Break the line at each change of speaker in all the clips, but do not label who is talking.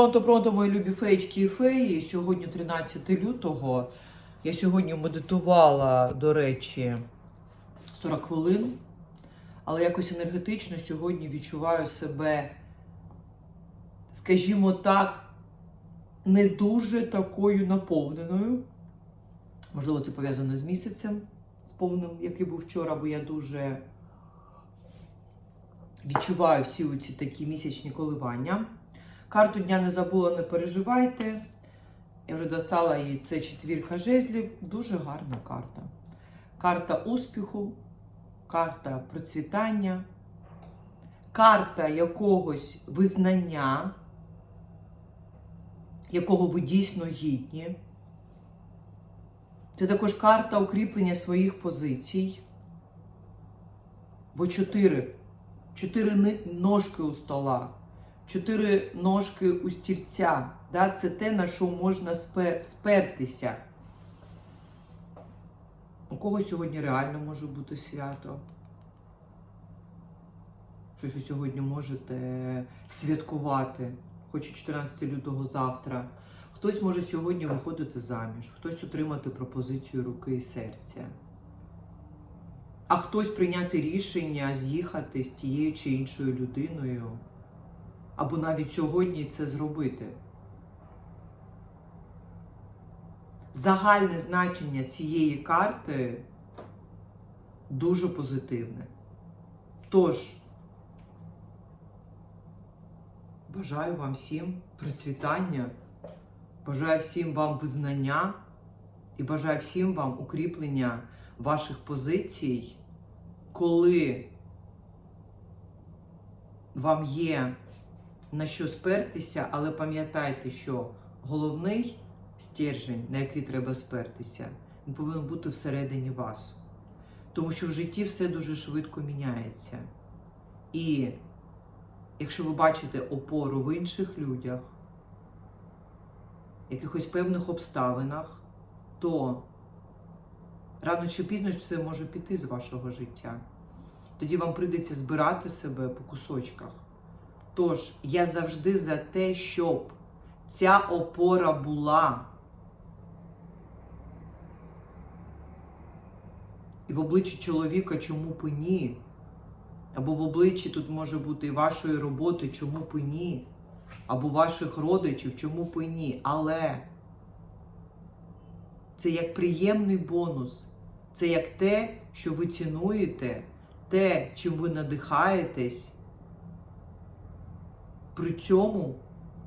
Пронто, пронто, мої любі феєчки і феї. Сьогодні 13 лютого. Я сьогодні медитувала, до речі, 40 хвилин, але якось енергетично сьогодні відчуваю себе, скажімо так, не дуже такою наповненою. Можливо, це пов'язано з місяцем, з повним, який був вчора, бо я дуже відчуваю всі ці такі місячні коливання. Карту дня не забула, не переживайте. Я вже достала її. Це четвірка жезлів. Дуже гарна карта. Карта успіху, карта процвітання, карта якогось визнання, якого ви дійсно гідні. Це також карта укріплення своїх позицій. Бо чотири. Чотири ножки у стола чотири ножки у стільця. Да? Це те, на що можна спе- спертися. У кого сьогодні реально може бути свято? Щось ви сьогодні можете святкувати, хоч і 14 лютого завтра. Хтось може сьогодні виходити заміж, хтось отримати пропозицію руки і серця. А хтось прийняти рішення з'їхати з тією чи іншою людиною або навіть сьогодні це зробити. Загальне значення цієї карти дуже позитивне. Тож, бажаю вам всім процвітання, бажаю всім вам визнання і бажаю всім вам укріплення ваших позицій, коли вам є на що спертися, але пам'ятайте, що головний стержень, на який треба спертися, він повинен бути всередині вас. Тому що в житті все дуже швидко міняється. І якщо ви бачите опору в інших людях, якихось певних обставинах, то рано чи пізно це може піти з вашого життя. Тоді вам прийдеться збирати себе по кусочках. Тож я завжди за те, щоб ця опора була. І в обличчі чоловіка чому б ні? Або в обличчі тут може бути і вашої роботи, чому б ні? Або ваших родичів, чому б ні. Але це як приємний бонус. Це як те, що ви цінуєте, те, чим ви надихаєтесь при цьому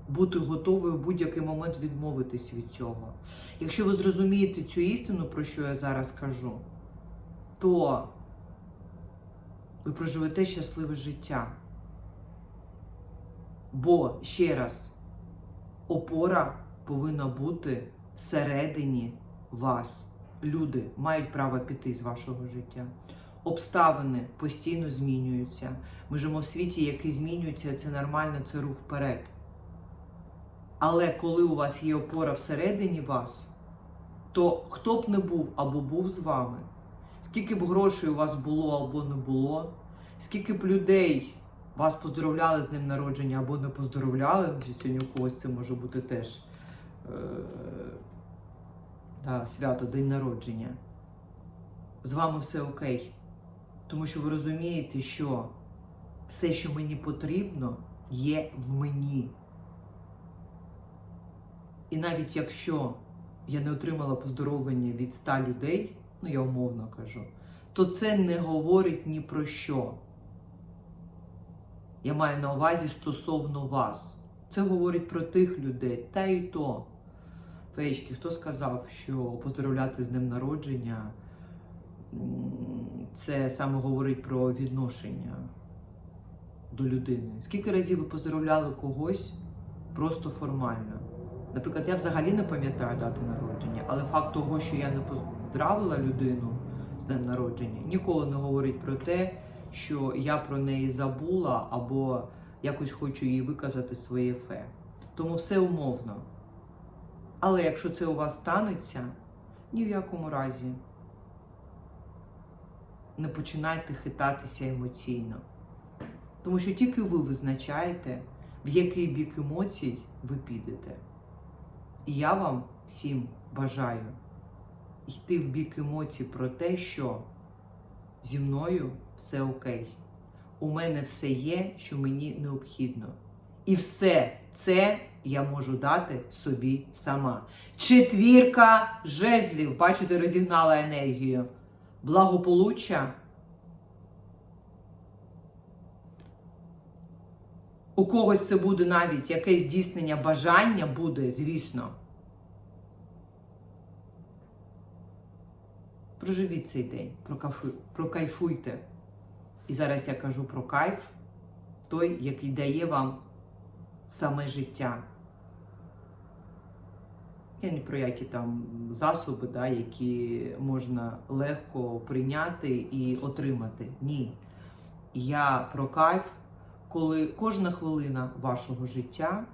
бути готовою в будь-який момент відмовитись від цього. Якщо ви зрозумієте цю істину, про що я зараз кажу, то ви проживете щасливе життя. Бо, ще раз, опора повинна бути всередині вас. Люди мають право піти з вашого життя. Обставини постійно змінюються. Ми живемо в світі, який змінюється, це нормально, це рух вперед. Але коли у вас є опора всередині вас, то хто б не був або був з вами, скільки б грошей у вас було або не було, скільки б людей вас поздоровляли з ним народження або не поздоровляли, сьогодні у когось це може бути теж е- да, свято, день народження. З вами все окей. Тому що ви розумієте, що все, що мені потрібно, є в мені. І навіть якщо я не отримала поздоровлення від 100 людей, ну я умовно кажу, то це не говорить ні про що. Я маю на увазі стосовно вас. Це говорить про тих людей, та й то. Феєчки, хто сказав, що поздоровляти з ним народження це саме говорить про відношення до людини. Скільки разів ви поздоровляли когось просто формально? Наприклад, я взагалі не пам'ятаю дати народження, але факт того, що я не поздравила людину з днем народження, ніколи не говорить про те, що я про неї забула або якось хочу їй виказати своє фе. Тому все умовно. Але якщо це у вас станеться, ні в якому разі не починайте хитатися емоційно. Тому що тільки ви визначаєте, в який бік емоцій ви підете. І я вам всім бажаю йти в бік емоцій про те, що зі мною все окей. У мене все є, що мені необхідно. І все це я можу дати собі сама. Четвірка жезлів, бачите, розігнала енергію. Благополуччя. У когось це буде навіть якесь здійснення бажання буде, звісно. Проживіть цей день, прокайфуйте. І зараз я кажу про кайф, той, який дає вам саме життя. Я не про які там засоби, да, які можна легко прийняти і отримати. Ні. Я про кайф, коли кожна хвилина вашого життя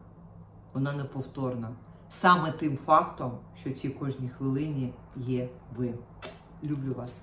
вона неповторна. Саме тим фактом, що ці кожній хвилині є ви. Люблю вас.